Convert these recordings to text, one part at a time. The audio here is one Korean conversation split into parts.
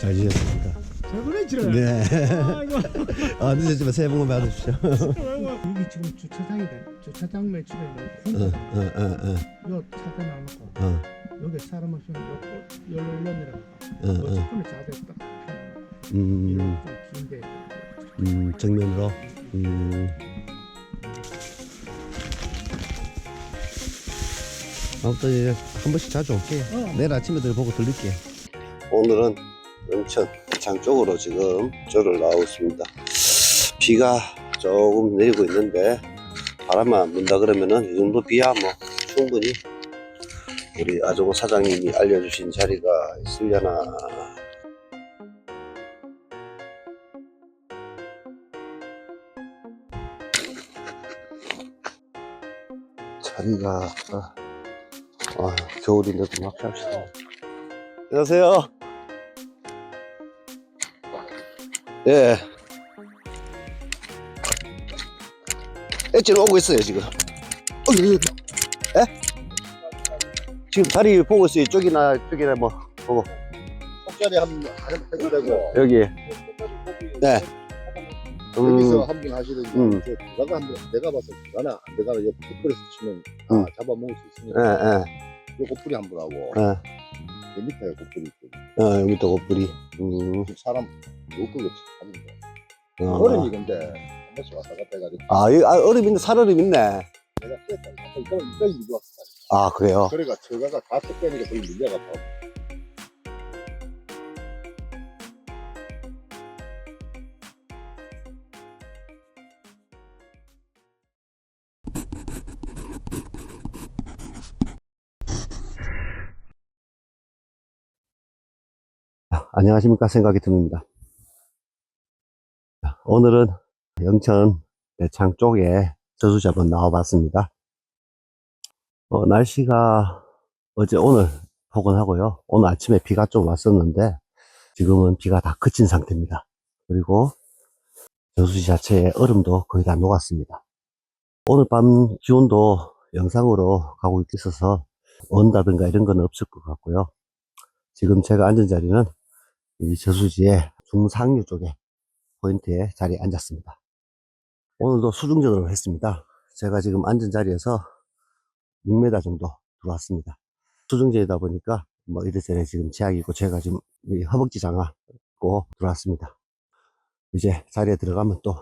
잘 지냈습니까? 잘 보냈죠? 네. 아이고. 아, 늦었지만 새해 복 받으십시오. 여기 지금 주차장이다. 주차장 매출에 응, 혼자 응, 응, 응, 요 차대 놔놓고 응, 여기 사람 없으면 요 열로 일로 내려가. 응, 요 응. 딱 펴놓고. 음, 이런 좀 긴데. 음, 정면으로. 음. 아무튼 이제 한 번씩 자주 올게 요. 어. 내일 아침에 들 보고 들릴게요. 오늘은 영천 장 쪽으로 지금 저를 나오고 있습니다. 비가 조금 내리고 있는데 바람만 안 분다 그러면은 이 정도 비야 뭐 충분히 우리 아종호 사장님이 알려주신 자리가 있으려나 자리가 아, 아, 겨울인데도 막 샵시다. 안녕하세요. 예. 엣지로 오고 있어요, 지금. 어, 예, 예. 예? 지금 다리 보고 있어요. 쪽이나, 쪽이나 뭐, 보고. 속자리 한번 해도 되고 여기. 네. 여기서 음, 한분 하시든지 음. 저 들어가 한번 내가 봐서 들어가나 안 들어가나 옆 코뿔에서 치면 다 음. 잡아먹을 수 예, 있으니까 예. 요 코뿔이 한분 하고 예. 몇 미터에 코뿔이 있거든 어, 여기 또 고뿌리. 음, 사람 요끌로 하는 거 어. 어른이 근데 한 번씩 왔다 갔다 해가지고 아, 여기, 아, 얼음 있네, 살얼음 있네. 내가 키웠다 이거 이까지 밀려왔어 아, 그래요? 그러니까 저가가 다섯 개니까 거기 밀려갔다 안녕하십니까 생각이 듭니다. 자, 오늘은 영천 대창 쪽에 저수지 한번 나와봤습니다. 어, 날씨가 어제 오늘 포근하고요. 오늘 아침에 비가 좀 왔었는데 지금은 비가 다 그친 상태입니다. 그리고 저수지 자체에 얼음도 거의 다 녹았습니다. 오늘 밤 기온도 영상으로 가고 있어서 온다든가 이런 건 없을 것 같고요. 지금 제가 앉은 자리는 이 저수지의 중상류 쪽에 포인트에 자리에 앉았습니다. 오늘도 수중전으로 했습니다. 제가 지금 앉은 자리에서 6m 정도 들어왔습니다. 수중전이다 보니까 뭐 이래저래 지금 제약이고 제가 지금 이 허벅지 장화고 들어왔습니다. 이제 자리에 들어가면 또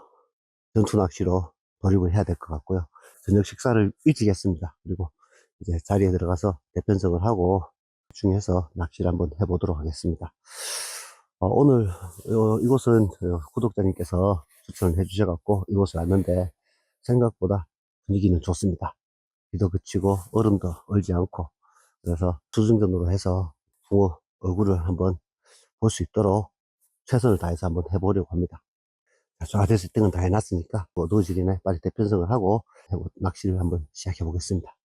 전투 낚시로 돌입을 해야 될 것 같고요. 저녁 식사를 일찍 했습니다. 그리고 이제 자리에 들어가서 대편성을 하고 중에서 낚시를 한번 해보도록 하겠습니다. 어, 오늘 어, 이곳은 어, 구독자님께서 추천을 해주셔갖고 이곳을 왔는데 생각보다 분위기는 좋습니다. 비도 그치고 얼음도 얼지 않고 그래서 수중전으로 해서 붕어 얼굴을 한번 볼 수 있도록 최선을 다해서 한번 해보려고 합니다. 자, 좌대에서 등은 다 해놨으니까 뭐 어두워지기네 빨리 대편성을 하고 낚시를 한번 시작해 보겠습니다.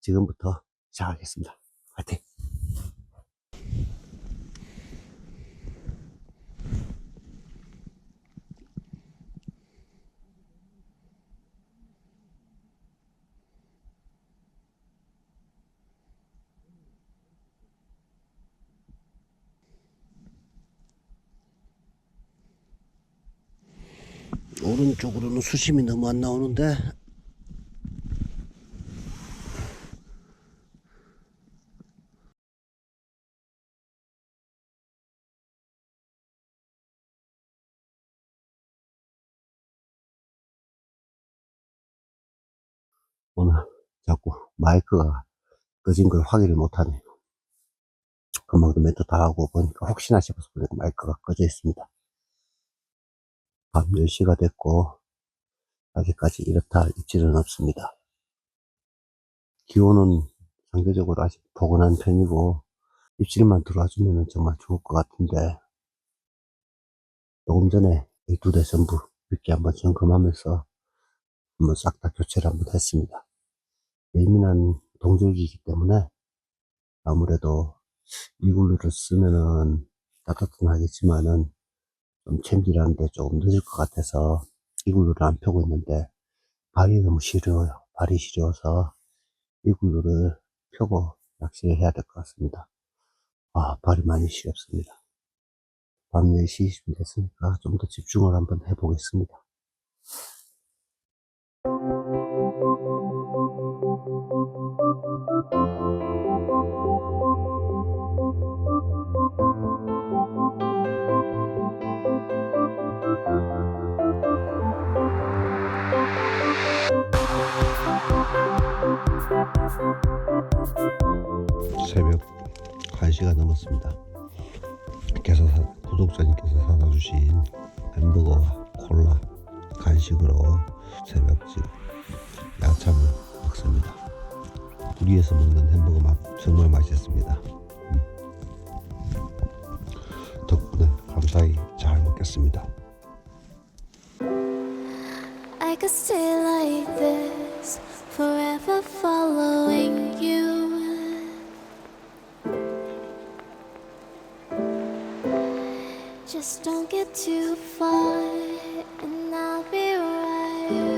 지금부터 시작하겠습니다. 화이팅! 오른쪽으로는 수심이 너무 안 나오는데 오늘 자꾸 마이크가 꺼진 걸 확인을 못하네요. 금방도 멘트 다 하고 보니까 혹시나 싶어서 마이크가 꺼져 있습니다. 밤 10시가 됐고 아직까지 이렇다 할 입질은 없습니다. 기온은 상대적으로 아직 포근한 편이고 입질만 들어와주면 정말 좋을 것 같은데 조금 전에 이 두 대 전부 이렇게 한번 점검하면서 한번 싹 다 교체를 한번 했습니다. 예민한 동절기이기 때문에 아무래도 이글루를 쓰면은 따뜻하겠지만은 좀 챔질하는데 조금 늦을 것 같아서 이글루를 안 펴고 있는데 발이 너무 시려워요. 발이 시려워서 이글루를 펴고 낚시를 해야 될 것 같습니다. 아, 발이 많이 시렵습니다. 밤 4시 됐으니까 좀 더 집중을 한번 해보겠습니다. 1시가 넘었습니다. 께서 사- 구독자님께서 사다 주신 햄버거와 콜라 간식으로 새벽 지금 야참을 먹습니다. 둘이에서 먹는 햄버거 맛 정말 맛있습니다. 음. 덕분에 감사히 잘 먹겠습니다. I could stay like this, forever following you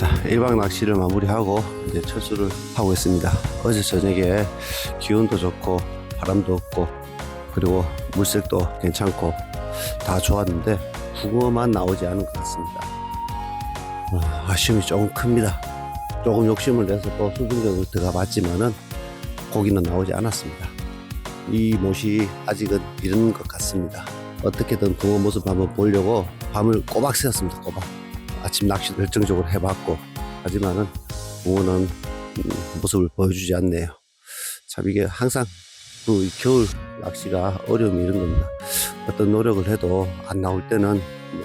자, 1박 낚시를 마무리하고 이제 철수를 하고 있습니다. 어제 저녁에 기온도 좋고 바람도 없고 그리고 물색도 괜찮고 다 좋았는데 붕어만 나오지 않은 것 같습니다. 아, 아쉬움이 조금 큽니다. 조금 욕심을 내서 또 수중격을 들어가 봤지만은 고기는 나오지 않았습니다. 이 못이 아직은 이른 것 같습니다. 어떻게든 붕어 모습 한번 보려고 밤을 꼬박 새웠습니다. 꼬박. 아침 낚시도 열정적으로 해봤고 하지만은 음, 모습을 보여주지 않네요. 참 이게 항상 그이 겨울 낚시가 어려움이 이런 겁니다. 어떤 노력을 해도 안 나올 때는 뭐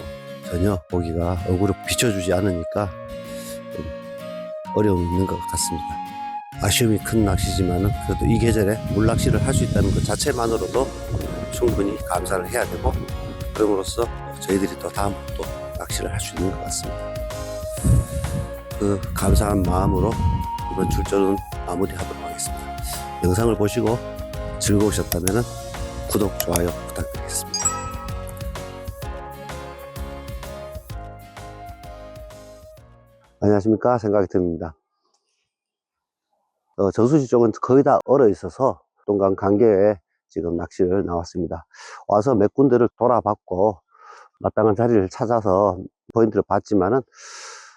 전혀 고기가 얼굴을 비춰주지 않으니까 좀 어려움이 있는 것 같습니다. 아쉬움이 큰 낚시지만은 그래도 이 계절에 물 낚시를 할 수 있다는 것 자체만으로도 충분히 감사를 해야 되고 그럼으로써 저희들이 또 다음 또 낚시를 할 수 있는 것 같습니다. 그 감사한 마음으로 이번 출전은 마무리하도록 하겠습니다. 영상을 보시고 즐거우셨다면 구독, 좋아요 부탁드리겠습니다. 안녕하십니까 생각이 듭니다. 어, 정수지 쪽은 거의 다 얼어 있어서 동강 간계에 지금 낚시를 나왔습니다. 와서 몇 군데를 돌아봤고 마땅한 자리를 찾아서 포인트를 봤지만은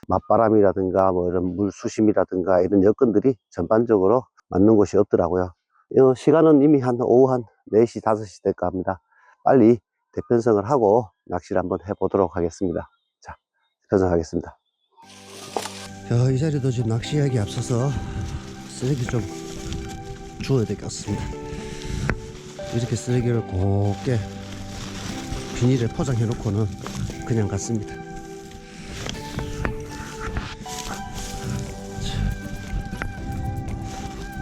맞바람이라든가 뭐 이런 물 수심이라든가 이런 여건들이 전반적으로 맞는 곳이 없더라고요. 어, 시간은 이미 한 오후 한 4시, 5시 될까 합니다. 빨리 대편성을 하고 낚시를 한번 해보도록 하겠습니다. 자, 편성하겠습니다. 자, 이 자리도 지금 낚시하기 앞서서 쓰레기 좀 주워야 될 것 같습니다. 이렇게 쓰레기를 곱게 비닐에 포장해 놓고는 그냥 갔습니다.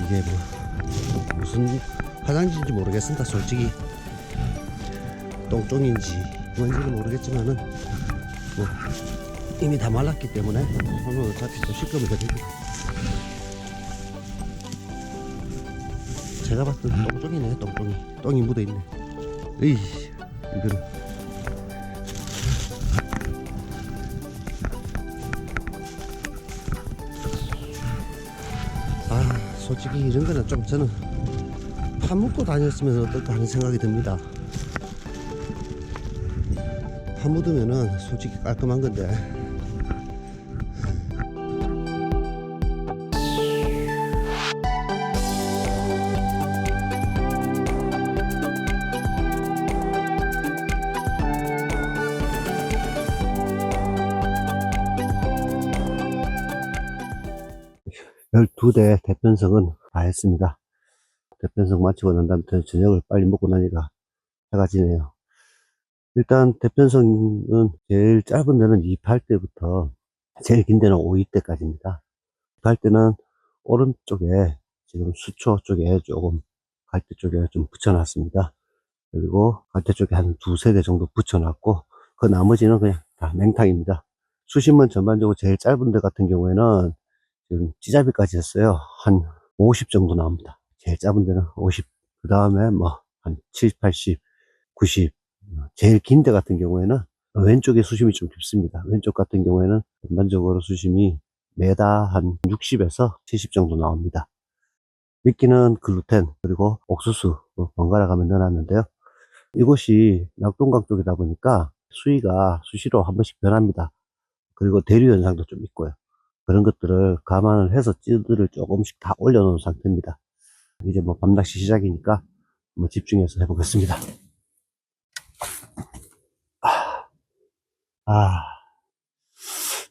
이게 뭐 무슨 화장지인지 모르겠습니다. 솔직히 똥종인지 뭔지는 모르겠지만은 뭐 이미 다 말랐기 때문에 오늘 어차피 또 씻으면 되니까 제가 봤던 똥종이네 똥종이 똥이 묻어있네 에이 이거는 솔직히 이런 거는 좀 저는 파묻고 다녔으면 어떨까 하는 생각이 듭니다. 파묻으면은 솔직히 깔끔한 건데 두 대 대편성은 다 했습니다. 대편성 마치고 난 다음에 저녁을 빨리 먹고 나니까 해가 지네요. 일단 대편성은 제일 짧은 데는 28대부터 제일 긴 데는 52대까지입니다. 28대는 오른쪽에 지금 수초 쪽에 조금 갈대 쪽에 좀 붙여놨습니다. 그리고 갈대 쪽에 한 두세 대 정도 붙여놨고 그 나머지는 그냥 다 맹탕입니다. 수심은 전반적으로 제일 짧은 데 같은 경우에는 지금 찌잡이까지 했어요. 한 50 정도 나옵니다. 제일 짧은 데는 50. 그 다음에 뭐, 한 70, 80, 90. 제일 긴 데 같은 경우에는 왼쪽에 수심이 좀 깊습니다. 왼쪽 같은 경우에는 전반적으로 수심이 메다 한 60에서 70 정도 나옵니다. 미끼는 글루텐, 그리고 옥수수, 뭐 번갈아 가면 넣어놨는데요. 이곳이 낙동강 쪽이다 보니까 수위가 수시로 한 번씩 변합니다. 그리고 대류 현상도 좀 있고요. 그런 것들을 감안을 해서 찌들을 조금씩 다 올려놓은 상태입니다. 이제 뭐 밤낚시 시작이니까 한번 집중해서 해보겠습니다. 아, 아.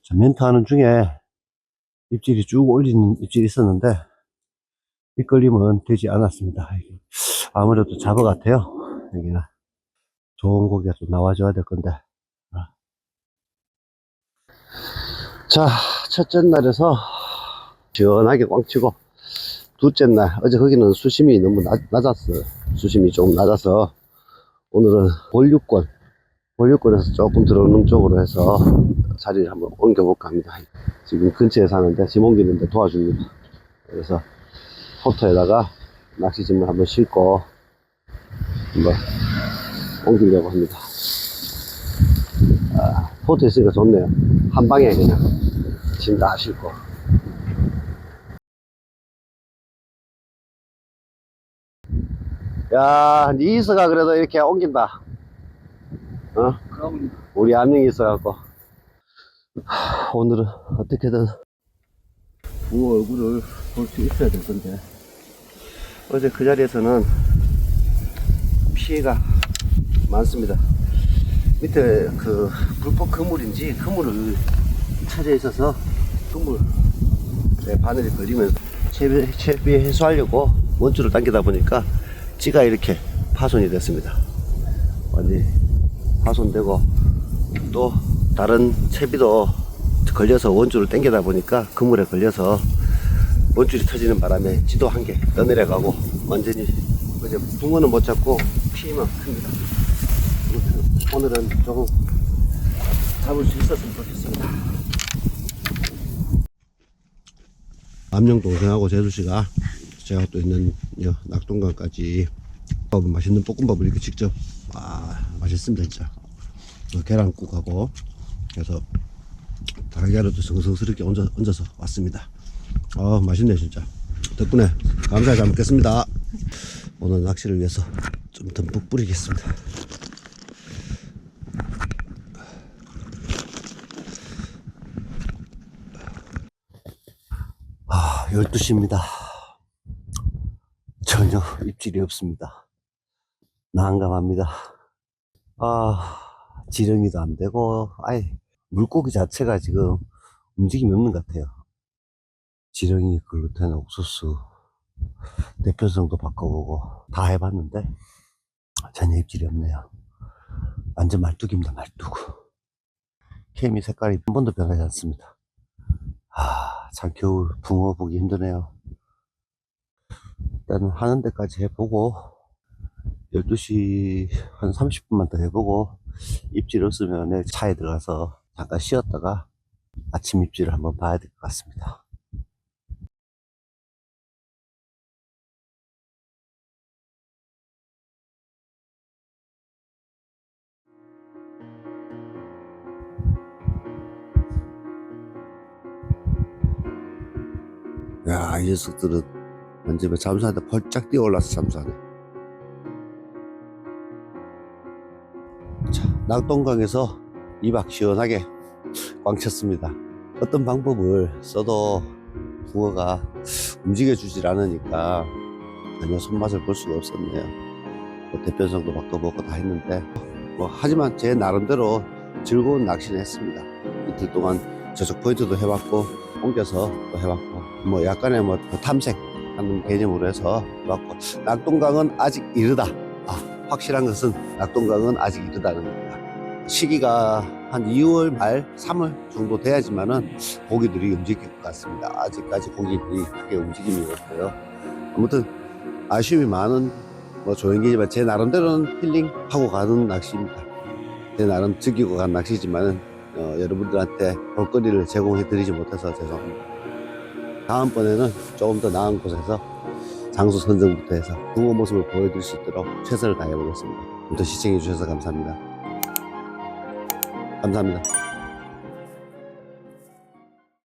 자, 멘트 하는 중에 입질이 쭉 올리는 입질이 있었는데 밑걸림은 되지 않았습니다. 아무래도 잡어 같아요. 여기는 좋은 고기가 좀 나와줘야 될 건데. 아. 자, 첫째 날에서 시원하게 꽝치고 둘째 날 어제 거기는 수심이 너무 낮, 낮았어요 수심이 조금 낮아서 오늘은 본류권 본류권에서 조금 들어오는 쪽으로 해서 자리를 한번 옮겨볼까 합니다. 지금 근처에 사는데 짐 옮기는데 도와줍니다 그래서 포터에다가 낚시짐을 한번 싣고 한번 옮기려고 합니다. 아, 포터 있으니까 좋네요. 한 방에 그냥 짐다 싣고 야, 니 이서가 그래도 이렇게 옮긴다. 어? 그럼 우리 안녕이 있어갖고. 하, 오늘은 어떻게든 부어 얼굴을 볼 수 있어야 될 건데. 어제 그 자리에서는 피해가 많습니다. 밑에 그 불법 그물인지 그물을 차지해 있어서 그물에 바늘이 걸리면서 채비, 채비 해소하려고 원줄을 당기다 보니까 찌가 이렇게 파손이 됐습니다. 완전히 파손되고 또 다른 채비도 걸려서 원줄을 당기다 보니까 그물에 걸려서 원줄이 터지는 바람에 찌도 한 개 떠내려가고 완전히 이제 붕어는 못 잡고 피해만 큽니다. 오늘은 조금 잡을 수 있었으면 좋겠습니다. 암령 동생하고 제수 씨가 제가 또 있는 여 낙동강까지 밥은 맛있는 볶음밥을 이렇게 직접 아 맛있습니다 진짜. 어, 계란국하고 그래서 달걀도 정성스럽게 얹어, 얹어서 왔습니다. 아 맛있네 진짜. 덕분에 감사히 잘 먹겠습니다. 오늘 낚시를 위해서 좀 듬뿍 뿌리겠습니다 아 12시입니다 전혀 입질이 없습니다. 난감합니다. 아, 지렁이도 안 되고, 아예, 물고기 자체가 지금 움직임이 없는 것 같아요. 지렁이, 글루텐, 옥수수, 대표성도 바꿔보고, 다 해봤는데, 전혀 입질이 없네요. 완전 말뚝입니다, 말뚝. 케미 색깔이 한 번도 변하지 않습니다. 아, 참 겨울 붕어 보기 힘드네요. 일단은 하는 데까지 해보고 12시 한 30분만 더 해보고 입질 없으면 차에 들어가서 잠깐 쉬었다가 아침 입질을 한번 봐야 될 것 같습니다 야, 이 녀석들은 완전 히 잠수하는데 펄짝 뛰어 올라서 잠수하네. 자, 낙동강에서 2박 시원하게 꽝 쳤습니다. 어떤 방법을 써도 붕어가 움직여주질 않으니까 전혀 손맛을 볼 수가 없었네요. 뭐 대편성도 바꿔보고 다 했는데 뭐 하지만 제 나름대로 즐거운 낚시는 했습니다. 이틀 동안 저쪽 포인트도 해봤고 옮겨서 또 해봤고 뭐 약간의 뭐 탐색하는 개념으로 해서 해봤고 낙동강은 아직 이르다. 아 확실한 것은 낙동강은 아직 이르다는 겁니다. 시기가 한 2월 말 3월 정도 돼야지만은 고기들이 움직일 것 같습니다. 아직까지 고기들이 크게 움직임이 없어요. 아무튼 아쉬움이 많은 뭐 조연기지만 제 나름대로는 힐링하고 가는 낚시입니다. 제 나름 즐기고 간 낚시지만은 어, 여러분들한테 볼거리를 제공해 드리지 못해서 죄송합니다. 다음번에는 조금 더 나은 곳에서 장소 선정부터 해서 붕어 모습을 보여드릴 수 있도록 최선을 다해 보겠습니다. 오늘 시청해 주셔서 감사합니다. 감사합니다.